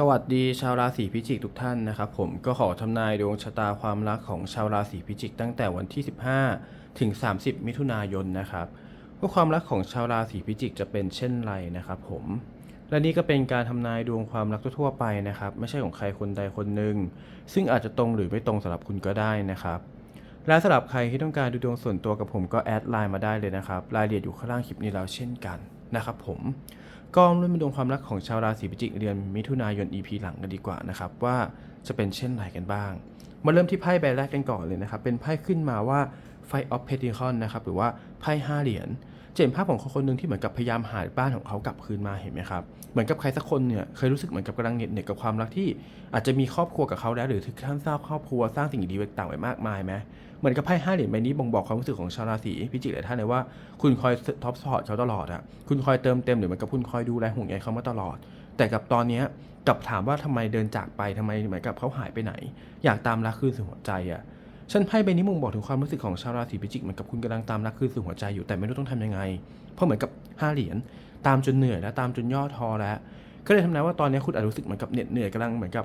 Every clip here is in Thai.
สวัสดีชาวราศีพิจิกทุกท่านนะครับผมก็ขอทำนายดวงชะตาความรักของชาวราศีพิจิกตั้งแต่วันที่ 15 ถึง 30 มิถุนายนนะครับว่าความรักของชาวราศีพิจิกจะเป็นเช่นไรนะครับผมและนี่ก็เป็นการทำนายดวงความรักทั่วไปนะครับ ไม่ใช่ของใครคนใดคนหนึ่งซึ่งอาจจะตรงหรือไม่ตรงสำหรับคุณก็ได้นะครับ และสำหรับใครที่ต้องการดูดวงส่วนตัวกับผมก็แอดไลน์มาได้เลยนะครับรายละเอียดอยู่ข้างล่างคลิปนี้แล้วเช่นกันนะครับผม ก็เริ่มมาดูความรักของชาวราศีพิจิกเดือนมิถุนายน EP หลังกันดีกว่านะครับว่าจะเป็นเช่นไรกันบ้าง มาเริ่มที่ไพ่ใบแรกกันก่อนเลยนะครับ เป็นไพ่ขึ้นมาว่า Five of Pentacles นะครับหรือว่าไพ่ห้าเหรียญ จะเห็นภาพของคนคนหนึ่งที่เหมือนกับพยายามหาบ้านของเขากลับคืนมาเห็นไหมครับ เหมือนกับใครสักคนเนี่ยเคยรู้สึกเหมือนกับกำลังเหน็ดเหนื่อยกับความรักที่อาจจะมีครอบครัวกับเขาแล้วหรือถึงขั้นสร้างครอบครัวสร้างสิ่งดีๆต่างๆไว้มากมายไหมเหมือนกับไพ่ห้าเหรียญใบนี้บ่งบอกความรู้สึกของชาวราศีพิจิกหลายท่านเลยว่าคุณคอยท็อปสปอร์ตเขาตลอดอะคุณคอยเติมเต็มหรือเหมือนกับคุณคอยดูแลห่วงใยเขามาตลอด แต่กับตอนเนี้กลับถามว่าทำไมเดินจากไปทำไมเหมือนกับเขาหายไปไหน อยากตามรักคืนสู่หัวใจอะ ฉันไพ่ใบนี้มึงบอกถึงความรู้สึกของชาวราศีพิจิกเหมือนกับคุณกำลังตามรักคืนสู่หัวใจอยู่แต่ไม่รู้ต้องทำยังไง เพราะเหมือนกับห้าเหรียญตามจนเหนื่อยแล้วตามจนย่อท้อแล้ว ก็เลยทำนายว่าตอนนี้คุณอาจรู้สึกเหมือนกับเหน็ดเหนื่อยกำลังเหมือนกับ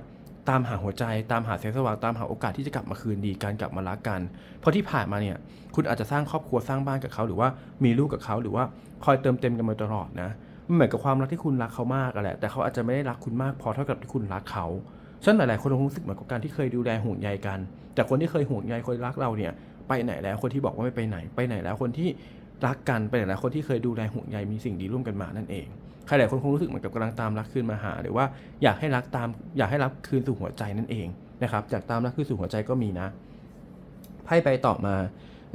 ตามหาหัวใจตามหาแสงสว่างตามหาโอกาสที่จะกลับมาคืนดีการกลับมารักกัน เพราะที่ผ่านมาเนี่ยคุณอาจจะสร้างครอบครัวสร้างบ้านกับเขา หรือว่ามีลูกกับเขาหรือว่าคอยเติมเต็มกันมาตลอดนะมันเหมือนกับความรักที่คุณรักเขามากอะแหละแต่เขาอาจจะไม่ได้รักคุณมากพอเท่ากับที่คุณรักเขา ฉะนั้นหลาย ๆ คนคงรู้สึกเหมือนกับการที่เคยดูแลห่วงใยกัน แต่คนที่เคยห่วงใยคนรักเราเนี่ยไปไหนแล้วคนที่บอกว่าไม่ไปไหน ไปไหนแล้วคนที่รักกันไปไหนแล้วคนที่เคยดูแลห่วงใยมีสิ่งดีร่วมกันมานั่นเองใครหลายคนคงรู้สึกเหมือนกับกำลังตามรักคืนมาหา หรือว่าอยากให้รักตามอยากให้รักคืนสู่หัวใจนั่นเองนะครับจากตามรักคืนสู่หัวใจก็มีนะไพ่ไปต่อมา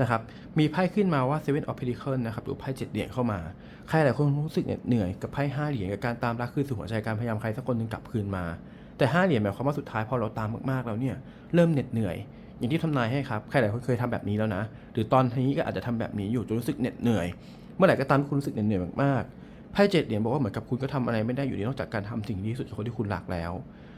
นะครับมีไพ่ขึ้นมาว่า Seven of Pentacles นะครับหรือไพ่เจ็ดเหรียญเข้ามา ใครหลายคนรู้สึกเหนื่อยกับไพ่ห้าเหรียญกับการตามรักคืนสู่หัวใจการพยายามใครสักคนหนึ่งกลับคืนมา แต่ห้าเหรียญหมายความว่าสุดท้ายพอเราตามมากๆแล้วเนี่ยเริ่มเหน็ดเหนื่อย อย่างที่ทำนายให้ครับใครหลายคนเคยทำแบบนี้แล้วนะ หรือตอนนี้ก็อาจจะทำแบบนี้อยู่จนรู้สึกเหน็ดเหนื่อย เมื่อไหร่ก็ตามคุณรู้สึกเหน็ดเหนื่อยมากๆไพ่เจ็ดเหรียญบอกว่าเหมือนกับคุณก็ทำอะไรไม่ได้อยู่ดีนอกจากการทำสิ่งที่ดีที่สุดกับคนที่คุณรักแล้ว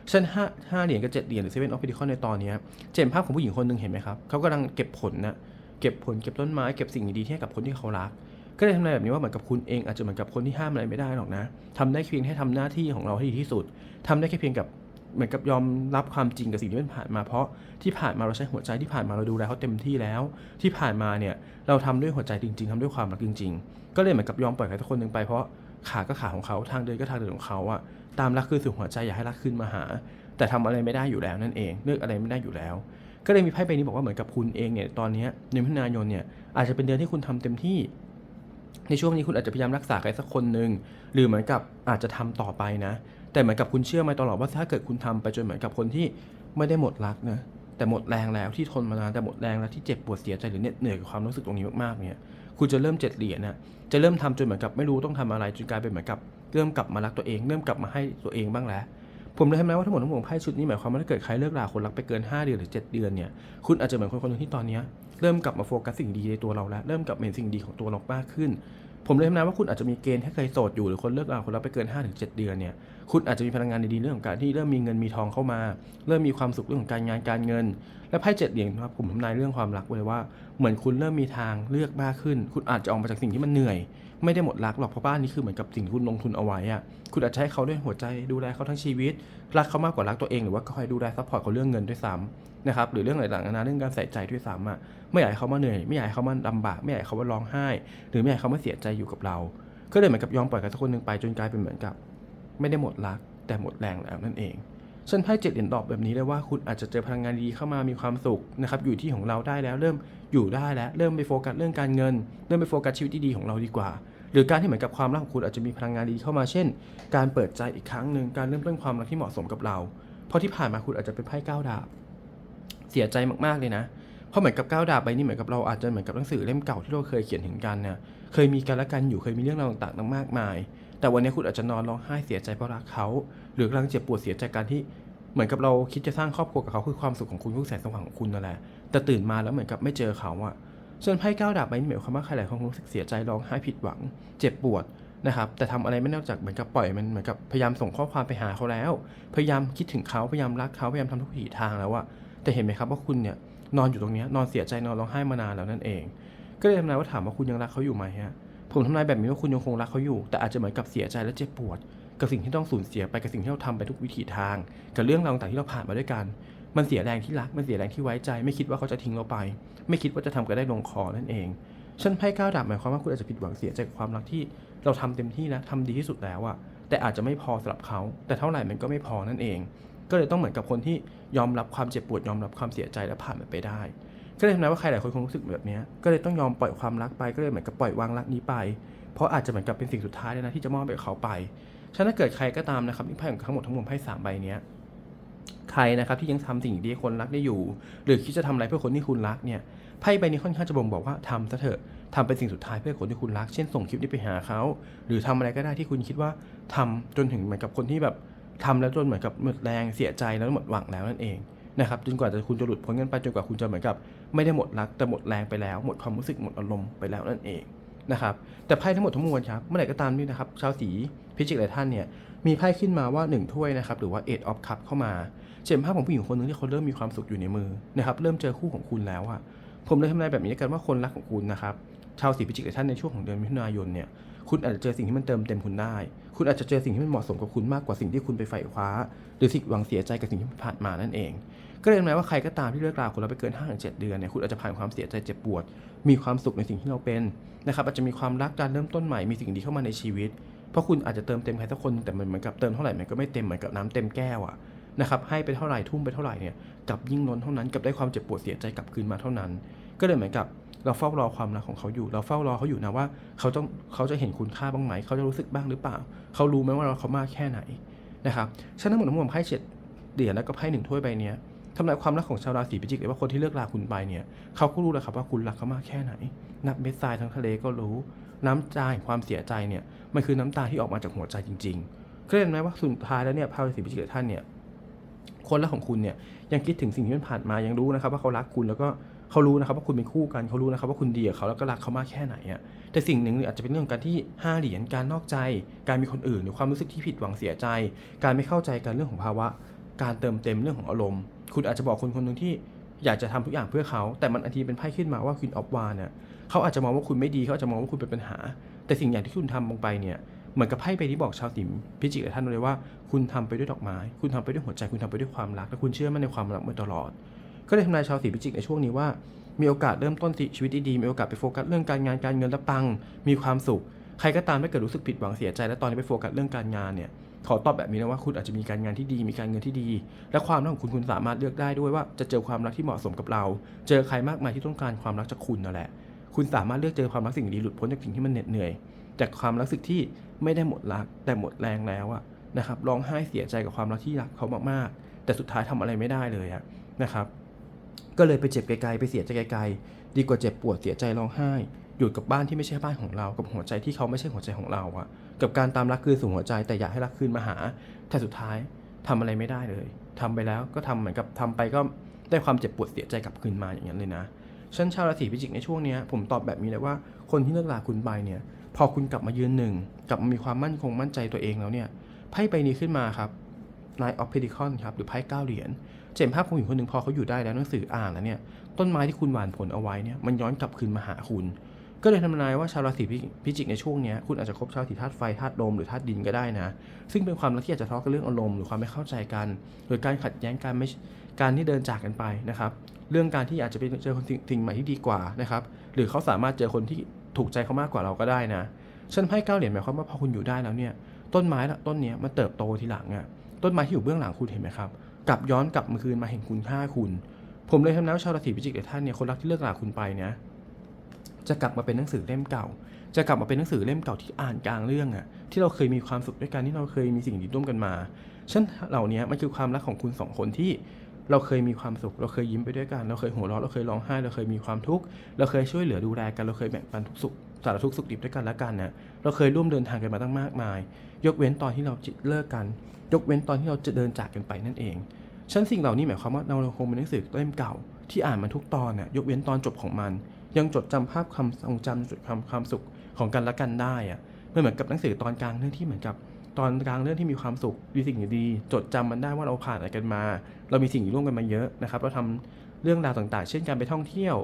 เช่นห้าห้าเหรียญกับเจ็ดเหรียญหรือเซเว่นออฟฟิศในตอนนี้เจนภาพของผู้หญิงคนหนึ่งเห็นไหมครับเขากำลังเก็บผลนะเก็บผลเก็บต้นไม้เก็บสิ่งดีๆที่ให้กับคนที่เขารัก ก็เลยทำนายแบบนี้ว่าเหมือนกับคุณเองอาจจะเหมือนกับคนที่ห้ามอะไรไม่ได้หรอกนะทำได้เพียงแค่ทำหน้าที่ของเราให้ดีที่สุดทำได้แค่เพียงกับ เหมือนกับยอมรับความจริงกับสิ่งที่มันผ่านมาเพราะที่ผ่านมาเราใช้หัวใจที่ผ่านมาเราดูแลเขาเต็มที่แล้ว ที่ผ่านมาเนี่ยเราทำด้วยหัวใจจริง ๆทำด้วยความรักจริง ๆ ก็เลยเหมือนกับยอมปล่อยใครสักคนหนึ่งไปเพราะขาก็ขาของเขาทางเดินก็ทางเดินของเขาอะตามรักคืนสู่หัวใจอยากให้รักคืนมาหา แต่ทำอะไรไม่ได้อยู่แล้วนั่นเองเลือกอะไรไม่ได้อยู่แล้ว ก็เลยมีไพ่ใบนี้บอกว่าเหมือนกับคุณเองเนี่ยตอนนี้ในมิถุนายนเนี่ยอาจจะเป็นเดือนที่คุณทำเต็มที่ในช่วงนี้คุณอาจจะพยายามรักษาใครสักคนหนึ่งหรือเหมือนกับอาจจะทำต่อไปนะ แต่เหมือนกับคุณเชื่อมาตลอดว่าถ้าเกิดคุณทำไปจนเหมือนกับคนที่ไม่ได้หมดรักนะแต่หมดแรงแล้วที่ทนมานานแต่หมดแรงแล้วที่เจ็บปวดเสียใจหรือเหน็ดเหนื่อยกับความรู้สึกตรงนี้มากๆเนี่ยคุณจะเริ่มเจ็ดเหรียญนะจะเริ่มทำจนเหมือนกับไม่รู้ต้องทำอะไรจนกลายเป็นเหมือนกับเริ่มกลับมารักตัวเองเริ่มกลับมาให้ตัวเองบ้างแล้วผมเลยทำนายว่าทั้งหมดทั้งมวลของไพ่ชุดนี้หมายความว่าถ้าเกิดใครเลิกราคนรักไปเกิน 5 เดือนหรือ 7 เดือนเนี่ยคุณอาจจะเหมือนคนคนนึงที่ตอนนี้เริ่มกลับมาโฟกัสสิ่งดีในตัวเราแล้วเริ่มกลับมาเห็นสิ่งดีของตัวเรามากขึ้น ผมเลยทำนายว่าคุณอาจจะมีเกณฑ์ถ้าเคยโสดอยู่หรือคนเลิกราคนรักไปเกิน5-7เดือนเนี่ย คุณอาจจะมีพลังงานดีๆเรื่องของการที่เริ่มมีเงินมีทองเข้ามา เริ่มมีความสุขเรื่องของการงานการเงิน และไพ่เจ็ดเหรียญนะครับผมทำนายเรื่องความรักไว้เลยว่าเหมือนคุณเริ่มมีทางเลือกมากขึ้น คุณอาจจะออกมาจากสิ่งที่มันเหนื่อย ไม่ได้หมดรักหรอกเพราะบ้านนี้คือเหมือนกับสิ่งที่คุณลงทุนเอาไว้อะคุณอาจจะให้เขาด้วยหัวใจดูแลเขาทั้งชีวิต รักเขามากกว่ารักตัวเองหรือว่าคอยดูแลซัพพอร์ตเขาเรื่องเงินด้วยซ้ำนะครับหรือเรื่องหลายๆนานาเรื่องการใส่ใจด้วยซ้ำอะไม่อยากให้เขามาเหนื่อยไม่อยากให้เขามาลำบากไม่อยากให้เขามาร้องไห้ หรือไม่อยากให้เขามาเสียใจอยู่กับเรา ก็เลยเหมือนกับยอมปล่อยใครสักคนหนึ่งไปจนกลายเป็นเหมือนกับ ไม่ได้หมดรัก แต่หมดแรงแล้วนั่นเองฉันไพ่เจ็ดเหรียญดอกแบบนี้เลยว่าคุณอาจจะเจอพลังงานดีเข้ามามีความสุขนะครับอยู่ที่ของเราได้แล้วเริ่มอยู่ได้แล้วเริ่มไปโฟกัสเรื่องการเงิน เริ่มไปโฟกัสชีวิตที่ดีของเราดีกว่า หรือการที่เหมือนกับความรักของคุณอาจจะมีพลังงานดีเข้ามาเช่น การเปิดใจอีกครั้งหนึ่งการเริ่มต้นความรักที่เหมาะสมกับเรา เพราะที่ผ่านมาคุณอาจจะเป็นไพ่ก้าวดาบ เสียใจมากๆเลยนะเพราะเหมือนกับก้าวดาบใบนี้เหมือนกับเราอาจจะเหมือนกับหนังสือเล่มเก่าที่เราเคยเขียนถึงกันเนี่ยเคยมีกันละกันอยู่เคยมีเรื่องราวต่างๆมากมาย แต่วันนี้คุณอาจจะนอนร้องไห้เสียใจเพราะรักเขา หรือกำลังเจ็บปวดเสียใจการที่เหมือนกับเราคิดจะสร้างครอบครัวกับเขาคือความสุขของคุณคือแสงสว่างของคุณนั่นแหละแต่ตื่นมาแล้วเหมือนกับไม่เจอเขาอะส่วนไพ่ก้าวดาบใบนี้หมายความว่าใครหลายคนรู้สึกเสียใจร้องไห้ผิดหวัง เจ็บปวดนะครับแต่ทำอะไรไม่นอกจากเหมือนกับปล่อยมันเหมือนกับพยายามส่งข้อความไปหาเขาแล้ว พยายามคิดถึงเขาพยายามรักเขาพยายามทำทุกวิถีทางแล้วอะแต่เห็นไหมครับว่าคุณเนี่ยนอนอยู่ตรงนี้นอนเสียใจนอนร้องไห้มานานแล้วนั่นเอง ก็เลยทำนายว่าถามว่าคุณยังรักเขาอยู่ไหมฮะ ผมทำนายแบบนี้ว่าคุณยังคงรักเขาอยู่ แต่อาจจะเหมือนกับเสียใจและเจ็บปวด กับสิ่งที่ต้องสูญเสียไปกับสิ่งที่เราทำไปทุกวิถีทาง กับเรื่องราวต่างๆที่เราผ่านมาด้วยกัน มันเสียแรงที่รัก มันเสียแรงที่ไว้ใจ ไม่คิดว่าเขาจะทิ้งเราไป ไม่คิดว่าจะทำกันได้ลงคอนั่นเองฉันไพ่ก้าวดาบหมายความว่าคุณอาจจะผิดหวังเสียใจกับความรักที่เราทำเต็มที่แล้วทำดีที่สุดแล้วอะแต่อาจจะไม่พอสำหรับเขา แต่เท่าไหร่มันก็ไม่พอนั่นเอง ก็เลยต้องเหมือนกับคนที่ยอมรับความเจ็บปวดยอมรับความเสียใจและผ่านมันไปได้ ก็เลยทำให้ว่าใครหลายคนคงรู้สึกแบบนี้ก็เลยต้องยอมปล่อยความรักไปก็เลยเหมือนกับปล่อยวางรักนี้ไป เพราะอาจจะเหมือนกับเป็นสิ่งสุดท้ายเลยนะที่จะมอบให้เขาไปฉะนั้นถ้าเกิดใครก็ตามนะครับที่ไพ่ของทั้งหมดทั้งมวลไพ่สามใบนี้ใครนะครับที่ยังทำสิ่งดีให้คนรักได้อยู่ หรือคิดจะทำอะไรเพื่อคนที่คุณรักเนี่ยไพ่ใบนี้ค่อนข้างจะบ่งบอกว่าทำซะเถอะทำเป็นสิ่งสุดท้ายเพื่อคนที่คุณรัก เช่นส่งคลิปนี้ไปหาเขา หรือทำอะไรก็ได้ที่คุณคิดว่าทำจนถึงเหมือนกับคนที่แบบทำแล้วจนเหมือนกับหมดแรงเสียใจแล้วหมดหวังแล้วนั่นเองนะครับจนกว่าจะคุณจะหลุดพ้นกันไปจนกว่าคุณจะเหมือนกับ ไม่ได้หมดรักแต่หมดแรงไปแล้ว หมดความรู้สึกหมดอารมณ์ไปแล้วนั่นเองนะครับแต่ไพ่ทั้งหมดทั้งมวลครับเมื่อไหร่ก็ตามนี่นะครับชาวสีพิจิกหลายท่านเนี่ยมีไพ่ขึ้นมาว่าหนึ่งถ้วยนะครับหรือว่า eight of cup เข้ามาเจ็นภาพของผู้หญิงคนหนึ่งที่เขาเริ่มมีความสุขอยู่ในมือนะครับเริ่มเจอคู่ของคุณแล้วอะ ผมเลยทำนายแบบนี้กันว่าคนรักของคุณนะครับชาวสีพิจิกหลายท่านในช่วงของเดือนมิถุนายนเนี่ยคุณอาจจะเจอสิ่งที่มันเติมเต็มคุณได้ คุณอาจจะเจอสิ่งที่มันเหมาะสมกับคุณมากกว่าสิ่งที่คุณไปใฝ่คว้า หรือสิ่งหวังเสียใจกับสิ่งที่ผ่านมานั่นเอง ก็เลยทำนายว่าใครก็ตามที่เลิกราคุณแล้วไปเกิน5้าถึงเเดือนเนี่ยคุณอาจจะผ่านความเสียใจเจ็บปวด มีความสุขในสิ่งที่เราเป็นนะครับอาจจะมีความรักการเริ่มต้นใหม่มีสิ่งดีเข้ามาในชีวิต เพราะคุณอาจจะเติมเต็มใครสักคนแต่มันเหมือนกับเติมเท่าไหร่มันก็ไม่เต็มเหมือนกับน้ำเต็มแก้วอะ นะครับให้ไปเท่าไหร่ทุ่มไปเท่าไหร่เนี่ยกลับยิ่งล้นเท่านั้นกลับได้ความเจ็บปวดเสียใจกลับคืนมาเท่านั้น ก็เลยเหมือนกับเราเฝ้ารอความรักของเขาอยู่ เราเฝ้ารอเขาอยู่นะว่าเขาต้องเขาจะเห็นคุณค่าบ้างไหม เขาจะรู้สึกบ้างหรือเปล่า เขารู้ไหมว่าเราเขามากแค่ไหนนะครับฉะนั้นหมดทั้งมวลไพ่เจ็ดเหรียญแล้วก็ไพ่หนึ่งถ้วยใบเนี้ยทำลายความรักของชาวราศีพิจิกหรือว่าคนที่เลิกลาคุณไปเนี่ยเขาก็รู้แล้วครับว่าคุณรักเขามากแค่ไหน นับเม็ดทรายทั้งทะเลก็รู้ น้ำใจความเสียใจเนี่ยมันคือน้ำตาที่ออกมาจากหัวใจจริงๆก็เห็นไหมว่าสุดท้ายแล้วเนี่ยพระราศีพิจิกท่านเนี่ย คนรักของคุณเนี่ยยังคิดถึงสิ่งที่มันผ่านมายังรู้นะครับ ว่าเขารักคุณแล้วก็เขารู้นะครับว่าคุณเป็นคู่กันเขารู้นะครับว่าคุณดีกับเขาแล้วก็รักเขามากแค่ไหนอะแต่สิ่งหนึ่งอาจจะเป็นเรื่องการที่ห้าเหรียญการนอกใจ การมีคนอื่นหรือความรู้สึกที่ผิดหวังเสียใจ การไม่เข้าใจกันเรื่องของภาวะ การเติมเต็มเรื่องของอารมณ์ คุณอาจจะบอกคนคนหนึ่งที่อยากจะทำทุกอย่างเพื่อเขาแต่มันอันทีเป็นไพ่ขึ้นมาว่าคุณออฟวานเนี่ยเขาอาจจะมองว่าคุณไม่ดีเขาอาจจะมองว่าคุณเป็นปัญหา แต่สิ่งอย่างที่คุณทำลงไปเนี่ย เหมือนกับไพ่ใบที่บอกชาวสิมพิจิกท่านเลยว่า คุณทำไปด้วยดอกไม้ คุณทำไปด้วยหัวใจ คุณทำไปด้วยความรัก และคุณเชื่อมั่นในความรักมาตลอด ก็เลยทำนายชาวสีพิจิกในช่วงนี้ว่า มีโอกาสเริ่มต้นชีวิตดีๆ มีโอกาสไปโฟกัสเรื่องการงาน การเงินและปัง มีความสุข ใครก็ตามถ้าเกิดรู้สึกผิดหวังเสียใจ และตอนนี้ไปโฟกัสเรื่องการงานเนี่ย ขอตอบแบบนี้นะว่าคุณอาจจะมีการงานที่ดี มีการเงินที่ดี และความรักของคุณคุณสามารถเลือกได้ด้วยว่าจะเจอความรักที่เหมาะสมกับเรา เจอใครมากมายที่ต้องการความรักจากคุณนั่นแหละ คุณสามารถเลือกเจอความรักสิ่งดีหลุดพ้นจากสิ่งที่มันเหน็ดเหนื่อยจากความรักสึกที่ ไม่ได้หมดรัก แต่หมดแรงแล้วอะนะครับร้องไห้เสียใจกับความรักที่รักเขามากๆ แต่สุดท้ายทำอะไรไม่ได้เลยอะนะครับ ก็เลยไปเจ็บไกลๆไปเสียใจไกลๆดีกว่าเจ็บปวดเสียใจร้องไห้อยู่กับบ้านที่ไม่ใช่บ้านของเรา กับหัวใจที่เขาไม่ใช่หัวใจของเราอะกับการตามรักคืนสู่หัวใจแต่อยากให้รักคืนมาหา แต่สุดท้ายทำอะไรไม่ได้เลยทำไปแล้วก็ทำเหมือนกับทำไปก็ได้ความเจ็บปวดเสียใจกลับคืนมาอย่างนั้นเลยนะฉันชาวราศีพิจิกในช่วงเนี้ยผมตอบแบบนี้เลยว่าคนที่เลิกลาคุณไปเนี่ย พอคุณกลับมายืนหนึ่งกลับมามีความมั่นคงมั่นใจตัวเองแล้วเนี่ยไพ่ใบนี้ขึ้นมาครับ Nine of Pentacle ครับหรือไพ่เก้าเหรียญเห็นภาพของหญิงคนหนึ่งพอเขาอยู่ได้แล้วหนังสืออ่านแล้วเนี่ยต้นไม้ที่คุณหว่านผลเอาไว้เนี่ยมันย้อนกลับคืนมาหาคุณ ก็เลยทำนายว่าชาวราศีพิจิกในช่วงนี้คุณอาจจะคบชาวสีธาตุไฟธาตุลมหรือธาตุดินก็ได้นะ ซึ่งเป็นความรักที่อาจจะทะเลาะกันเรื่องอารมณ์หรือความไม่เข้าใจกันหรือการขัดแย้งการไม่การที่เดินจากกันไปนะครับเรื่องการที่อาจจะไปเจอคนสิ่งใหม่ที่ดีกว่านะครับหรือเขาสามารถเจอคนที่ ถูกใจเขามากกว่าเราก็ได้นะฉันไพ่เก้าเหรียญหมายความว่าพอคุณอยู่ได้แล้วเนี่ย ต้นไม้ละต้นเนี้ยมันเติบโตทีหลังอะ่ะต้นไม้ที่อยู่เบื้องหลังคุณเห็นไหมครับกลับย้อนกลับมาคืนมาเห็นคุณค่าคุณ ผมเลยทำนายว่าชาวราศีพิจิกหลายท่านเนี่ยคนรักที่เลิกลาคุณไปเนี่ยจะกลับมาเป็นหนังสือเล่มเก่า จะกลับมาเป็นหนังสือเล่มเก่าที่อ่านกลางเรื่องอะที่เราเคยมีความสุขด้วยกันที่เราเคยมีสิ่งดีร่วมกันมาฉันเหล่านี้มันคือความรักของคุณสองคนที่ เราเคยมีความสุข เราเคยยิ้มไปด้วยกัน เราเคยหัวเราะเราเคยร้องไห้ เราเคยมีความทุกข์ เราเคยช่วยเหลือดูแลกัน เราเคยแบ่งปันทุกสุขสารทุกสุขดิบด้วยกันและกันเนี่ยเราเคยร่วมเดินทางกันมาตั้งมากมาย ยกเว้นตอนที่เราเลิกกัน ยกเว้นตอนที่เราจะเดินจากกันไปนั่นเองฉันสิ่งเหล่านี้หมายความว่าเราคงเป็นหนังสือเล่มเก่าที่อ่านมาทุกตอนน่ะยกเว้นตอนจบของมัน ยังจดจำภาพความทรงจำจุดความความสุขของกันและกันได้อะมันเหมือนกับหนังสือตอนกลางเรื่องที่เหมือนกับ ตอนกลางเรื่องที่มีความสุขมีสิ่งดีๆจดจำมันได้ว่าเราผ่านอะไรกันมา เรามีสิ่งร่วมกันมาเยอะนะครับเราทำเรื่องราวต่างๆ เช่นการไปท่องเที่ยว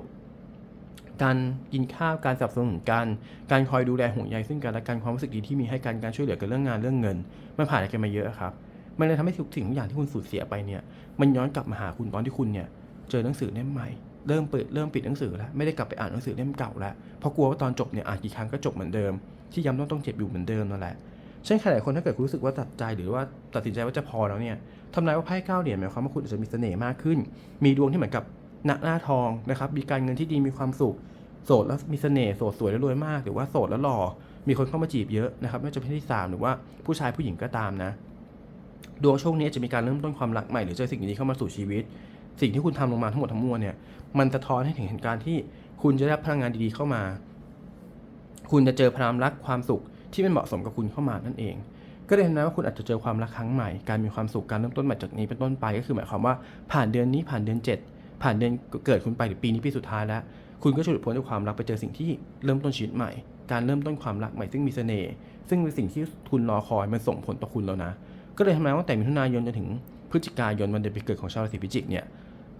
การกินข้าวการสนับสนุนกันการคอยดูแลห่วงใยซึ่งกันและกันความรู้สึกดีที่มีให้กันการช่วยเหลือกันเรื่องงานเรื่องเงินมันผ่านอะไรกันมาเยอะครับมันเลยทำให้ทุกสิ่งทุกอย่างที่คุณสูญเสียไปเนี่ย มันย้อนกลับมาหาคุณตอนที่คุณเนี่ย เจอหนังสือเล่มใหม่ เริ่มเปิดเริ่มปิดหนังสือแล้ว ไม่ได้กลับไปอ่านหนังสือเล่มเก่าแล้ว เพราะกลัวว่าตอนจบเนี่ยอ่านกี่ครั้งก็จบเหมือนเดิม ที่ย้ำต้องต้องเจ็บอยู่เหมือนเดิมนั่นแหละ เช่นใครหลายคนถ้าเกิดคุณรู้สึกว่าตัดใจหรือว่าตัดสินใจว่าจะพอแล้วเนี่ยทำนายว่าไพ่เก้าเหรียญหมายความว่าคุณอาจจะมีเสน่ห์มากขึ้น มีดวงที่เหมือนกับหน้าหน้าทองนะครับ มีการเงินที่ดีมีความสุข โสดแล้วมีเสน่ห์โสดสวยแล้วรวยมาก หรือว่าโสดแล้วหล่อ มีคนเข้ามาจีบเยอะนะครับไม่ว่าจะเป็นเพศที่สามหรือว่าผู้ชายผู้หญิงก็ตามนะ ดวงช่วงนี้จะมีการเริ่มต้นความรักใหม่หรือเจอสิ่งดีๆเข้ามาสู่ชีวิต สิ่งที่คุณทำลงมาทั้งหมดทั้งมวลเนี่ยมันสะท้อนให้ถึงเหตุการณ์ที่คุณจะได้พลังงานดีๆเข้ามา คุณจะเจอพลังรักความสุข ที่มันเหมาะสมกับคุณเข้ามานั่นเอง ก็เลยนะว่าคุณอาจจะเจอความรักครั้งใหม่ การมีความสุขการเริ่มต้นใหม่จากนี้เป็นต้นไปก็คือหมายความว่าผ่านเดือนนี้ผ่านเดือน 7 ผ่านเดือนเกิดคุณไปหรือปีนี้ปีสุดท้ายแล้ว คุณก็จะหลุดพ้นจากความรักไปเจอสิ่งที่เริ่มต้นชีวิตใหม่ การเริ่มต้นความรักใหม่ซึ่งมีเสน่ห์ซึ่งเป็นสิ่งที่คุณรอคอยมันส่งผลต่อคุณแล้วนะ ก็เลยทำให้ว่าแต่มิถุนายนจนถึงพฤศจิกายนวันเดือนปีเกิดของชาวราศีพิจิกเนี่ย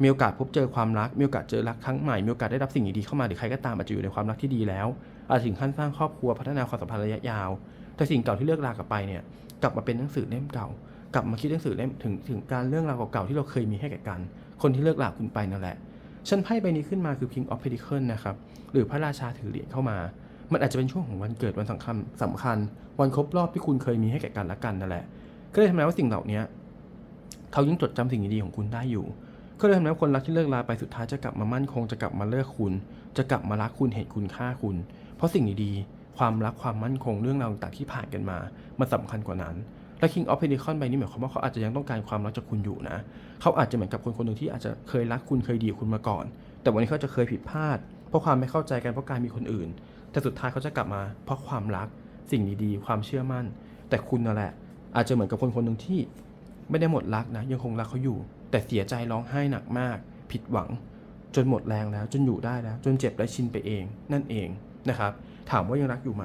มีโอกาสพบเจอความรัก มีโอกาสเจอรักครั้งใหม่ มีโอกาสได้รับสิ่งดีๆเข้ามา หรือใครก็ตามอาจจะอยู่ในความรักที่ดีแล้ว อาจถึงขั้นสร้างครอบครัวพัฒนาความสัมพันธ์ระยะยาว แต่สิ่งเก่าที่เลิกลากลับไปเนี่ยกลับมาเป็นหนังสือเล่มเก่า กลับมาคิดหนังสือเล่มถึงถึงการเรื่องราวเก่าๆที่เราเคยมีให้แก่กัน คนที่เลิกลาคุณไปนั่นแหละฉันไพ่ใบนี้ขึ้นมาคือ King of Pentacles นะครับหรือพระราชาถือเหรียญเข้ามา มันอาจจะเป็นช่วงของวันเกิดวันสำคัญสำคัญ วันครบรอบที่คุณเคยมีให้แก่กันและกันนั่นแหละ ก็เลยทำให้ว่าสิ่งเหล่านี้เขายังจดจำสิ่งดีๆของคุณได้อยู่ก็เลยทำให้คนรักที่เลิกลาไปสุดท้ายจะกลับมามั่นคงจะกลับมาเลิกคุณ จะกลับมารักคุณเห็นคุณค่าคุณ ราะสิ่งดีๆ ความรักความมั่นคงเรื่องราวต่างๆที่ผ่านกันมา มันสำคัญกว่านั้น และ King of Pentacle ใบนี้หมายความว่าเขาอาจจะยังต้องการความรักจากคุณอยู่นะ เขาอาจจะเหมือนกับคนคนหนึ่งที่อาจจะเคยรักคุณเคยดีคุณมาก่อน แต่วันนี้เขาจะเคยผิดพลาด เพราะความไม่เข้าใจกันเพราะการมีคนอื่น แต่สุดท้ายเขาจะกลับมา เพราะความรัก สิ่งดีๆ ความเชื่อมั่น แต่คุณนั่นแหละ อาจจะเหมือนกับคนคนหนึ่งที่ ไม่ได้หมดรักนะ ยังคงรักเขาอยู่ แต่เสียใจร้องไห้หนักมาก ผิดหวังจนหมดแรงแล้วจนอยู่ได้แล้ว จนเจ็บและชินไปเอง นั่นเอง นะครับ ถามว่ายังรักอยู่ไหม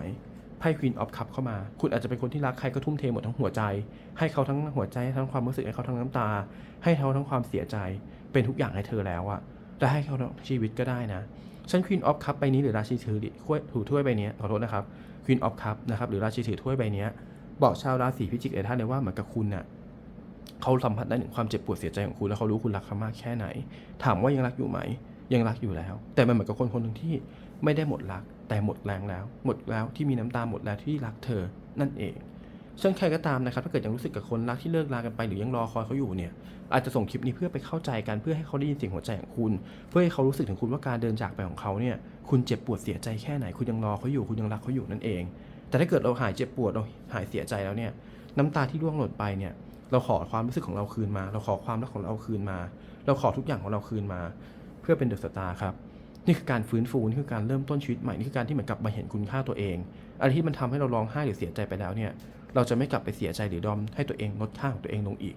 ไพ่ Queen of Cup เข้ามา คุณอาจจะเป็นคนที่รักใครก็ทุ่มเทหมดทั้งหัวใจ ให้เขาทั้งหัวใจให้ทั้งความรู้สึกให้เขาทั้งน้ำตา ให้เขาทั้งความเสียใจ เป็นทุกอย่างให้เธอแล้วอะและให้เขาทั้งชีวิตก็ได้นะฉัน Queen of Cup ใบนี้หรือราชินีถือถ้วยถือถ้วยใบนี้ขอโทษนะครับ Queen of Cup นะครับหรือราชินีถือถ้วยใบนี้บอกชาวราศีพิจิกหลยท่านเลยว่าเหมือนกับคุณน่ะเขาสัมผัสได้ถึงความเจ็บปวดเสียใจของคุณแล้วเขารู้คุณรักเขามากแค่ไหน ถามว่ายังรักอยู่ไหม ยังรักอยู่แล้ว แต่มันเหมือนกับคนคนหนึ่งที่ไม่ได้หมดรัก แต่หมดแรงแล้ว หมดแล้วที่มีน้ำตาหมดแล้วที่รักเธอนั่นเองเช่นใครก็ตามนะครับถ้าเกิดยังรู้สึกกับคนรักที่เลิกลากันไปหรือยังรอคอยเขาอยู่เนี่ยอาจจะส่งคลิปนี้เพื่อไปเข้าใจกันเพื่อให้เขาได้ยินเสียงหัวใจของคุณ เพื่อให้เขารู้สึกถึงคุณว่าการเดินจากไปของเขาเนี่ยคุณเจ็บปวดเสียใจแค่ไหนคุณยังรอเขาอยู่คุณยังรักเขาอยู่นั่นเอง แต่ถ้าเกิดเราหายเจ็บปวดเราหายเสียใจแล้วเนี่ยน้ำตาที่ร่วงหล่นไปเนี่ยเราขอความรู้สึกของเราคืนมา เราขอความรักของเราคืนมา เราขอทุกอย่างของเราคืนมา เพื่อเป็นเดอะสตาร์ครับ นี่คือการฟื้นฟูนี่คือการเริ่มต้นชีวิตใหม่นี่คือการที่เหมือนกับมาเห็นคุณค่าตัวเอง อะไรที่มันทำให้เราร้องไห้หรือเสียใจไปแล้วเนี่ยเราจะไม่กลับไปเสียใจหรือดอมให้ตัวเองลดค่าของตัวเองลงอีก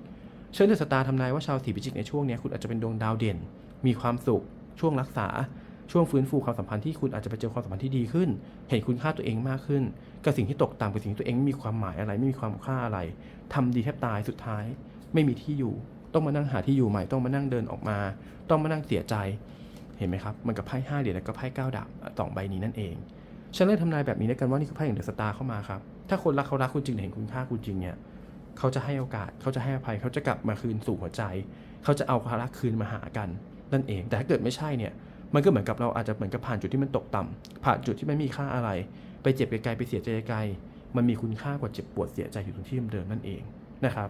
เชิญเดอะสตาร์ทำนายว่าชาวสีพิจิกในช่วงนี้คุณอาจจะเป็นดวงดาวเด่น มีความสุข ช่วงรักษา ช่วงฟื้นฟูความสัมพันธ์ที่คุณอาจจะไปเจอความสัมพันธ์ที่ดีขึ้น เห็นคุณค่าตัวเองมากขึ้น กับสิ่งที่ตกต่ำกับสิ่งที่ตัวเองไม่มีความหมายอะไร ไม่มีความค่าอะไรทำดีแทบตายสุดท้าย ไม่มีที่อยู่ ต้องมานั่งหาที่อยู่ใหม่ ต้องมานั่งเดินออกมา ต้องมานั่งเสียใจ เห็นไหมครับ มันกับไพ่ห้าเหรียญและก็ไพ่เก้าดาบสองใบนี้นั่นเอง ฉันเลยทำนายแบบนี้แล้วกันว่านี่คือไพ่ของเดอะสตาร์เข้ามาครับ ถ้าคนรักเขารักคุณจริงเห็นคุณค่าคุณจริงเนี่ยเขาจะให้โอกาสเขาจะให้อภัยเขาจะกลับมาคืนสู่หัวใจ เขาจะเอาความรักคืนมาหากันนั่นเอง แต่ถ้าเกิดไม่ใช่เนี่ยมันก็เหมือนกับเราอาจจะเหมือนกับผ่านจุดที่มันตกต่ำผ่านจุดที่ไม่มีค่าอะไร ไปเจ็บไกลๆไปเสียใจไกลมันมีคุณค่ากว่าเจ็บปวดเสียใจอยู่ตรงที่เดิมนั่นเองนะครับ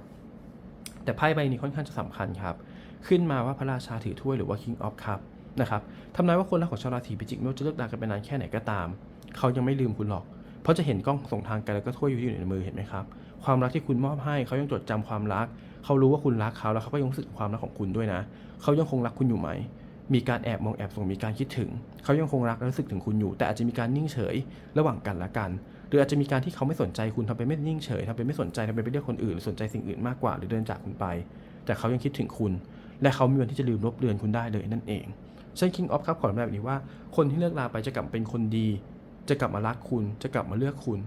แต่ไพ่ใบนี้ค่อนข้างจะสำคัญครับ ขึ้นมาว่าพระราชาถือถ้วยหรือว่า King of Cup นะครับทำนายว่าคนรักของชาวราศีพิจิกไม่ว่าจะเลิกลากันไปนานแค่ไหนก็ตาม เขายังไม่ลืมคุณหรอก เพราะจะเห็นกล้องส่งทางไกันแล้วก็ถ้วยอยู่ที่อยู่ในมือเห็นไหมครับ ความรักที่คุณมอบให้เขายังจดจำความรัก เขารู้ว่าคุณรักเขาแล้วเขาก็ยังรู้สึกความรักของคุณด้วยนะ เขายังคงรักคุณอยู่ไหม มีการแอบมองแอบส่งมีการคิดถึง เขายังคงรักและรู้สึกถึงคุณอยู่ แต่อาจจะมีการนิ่งเฉย ระหว่างกันและกัน หรืออาจจะมีการที่เขาไม่สนใจคุณทำเป็นไม่นิ่งเฉยทำเป็นไม่สนใจทำเป็นไปเรียกคนอื่นหรือสนใจสิ่งอื่นมากกว่าหรือเดินจากคุณไป แต่เขายังคิดถึงคุณ และเขามีวันที่จะลืมลบเลือนคุณได้เลยนั่นเอง ฉัน King of ครับขอแบบนี้ว่า คนที่เลิกลาไปจะกลับมาเป็นคนดี จะกลับมารักคุณ จะกลับมาเลือกคุณ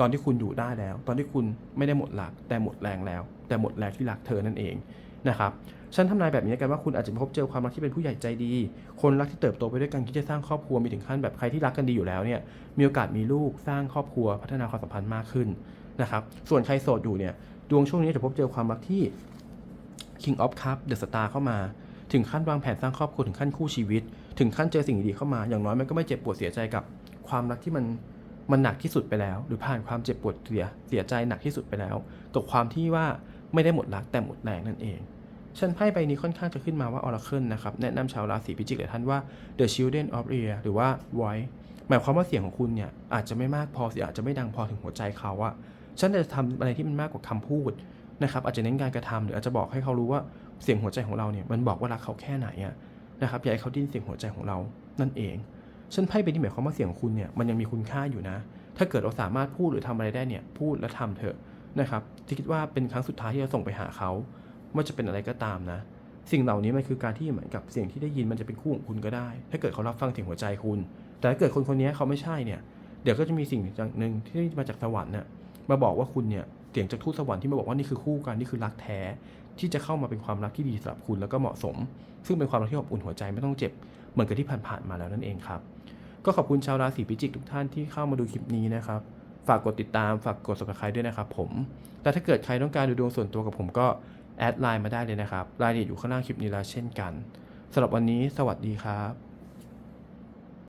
ตอนที่คุณอยู่ได้แล้ว ตอนที่คุณไม่ได้หมดหลัก แต่หมดแรงแล้ว แต่หมดแรงที่รักเธอนั่นเองนะครับฉันทำนายแบบนี้กันว่าคุณอาจจะพบเจอความรักที่เป็นผู้ใหญ่ใจดี คนรักที่เติบโตไปด้วยกันคิดจะสร้างครอบครัวมีถึงขั้นแบบใครที่รักกันดีอยู่แล้วเนี่ยมีโอกาสมีลูกสร้างครอบครัวพัฒนาความสัมพันธ์มากขึ้นนะครับส่วนใครโสดอยู่เนี่ยดวงช่วงนี้จะพบเจอความรักที่ King of Cup The Star เข้ามา ถึงขั้นวางแผนสร้างครอบครัวถึงขั้นคู่ชีวิต ถึงขั้นเจอสิ่งดีๆเข้ามา อย่างน้อยมันก็ไม่เจ็บปวดเสียใจกับความรักที่มันมันหนักที่สุดไปแล้ว หรือผ่านความเจ็บปวดเสียเสียใจหนักที่สุดไปแล้ว กับความที่ว่าไม่ได้หมดรักแต่หมดแรงนั่นเองฉันไพ่ใบนี้ค่อนข้างจะขึ้นมาว่า Oracle นะครับแนะนำชาวราศีพิจิกหลายท่านว่า The Children of Ear หรือว่า Voice หมายความว่าเสียงของคุณเนี่ยอาจจะไม่มากพอเสียอาจจะไม่ดังพอถึงหัวใจเขาอะฉันจะทำอะไรที่มันมากกว่าคำพูดนะครับอาจจะเน้นการกระทำหรืออาจจะบอกให้เขารู้ว่า เสียงหัวใจของเราเนี่ยมันบอกว่ารักเขาแค่ไหนอะนะครับอยากให้เขาได้ยินเสียงหัวใจของเรานั่นเองฉันไพ่ใบนี้หมายความว่าเสียงของคุณเนี่ยมันยังมีคุณค่าอยู่นะ ถ้าเกิดเราสามารถพูดหรือทำอะไรได้เนี่ยพูดและทำเถอะนะครับที่คิดว่าเป็นครั้งสุดท้ายที่เราส่งไปหาเขาไม่ว่าจะเป็นอะไรก็ตามนะ สิ่งเหล่านี้มันคือการที่เหมือนกับเสียงที่ได้ยินมันจะเป็นคู่ของคุณก็ได้ ถ้าเกิดเขารับฟังเสียงหัวใจคุณ แต่ถ้าเกิดคนคนนี้เขาไม่ใช่เนี่ยเดี๋ยวก็จะมีสิ่งอย่างหนึ่งที่มาจากสวรรค์น่ะมาบอกว่าคุณเนี่ยเสียงจากทูตสวรรค์ที่มาบอกว่านี่คือคู่กันนี่คือรักแท้ ที่จะเข้ามาเป็นความรักที่ดีสำหรับคุณแล้วก็เหมาะสม ซึ่งเป็นความรักที่อบอุ่นหัวใจไม่ต้องเจ็บ เหมือนกับที่ผ่านๆมาแล้วนั่นเองครับ ก็ขอบคุณชาวราศีพิจิกทุกท่านที่เข้ามาดูคลิปนี้นะครับ ฝากกดติดตาม ฝากกด subscribe ด้วยนะครับผม แต่ถ้าเกิดใครต้องการดูดวงส่วนตัวกับผมก็แอดไลน์มาได้เลยนะครับ รายละเอียดอยู่ข้างล่างคลิปนี้แล้วเช่นกันสำหรับวันนี้ สวัสดีครับ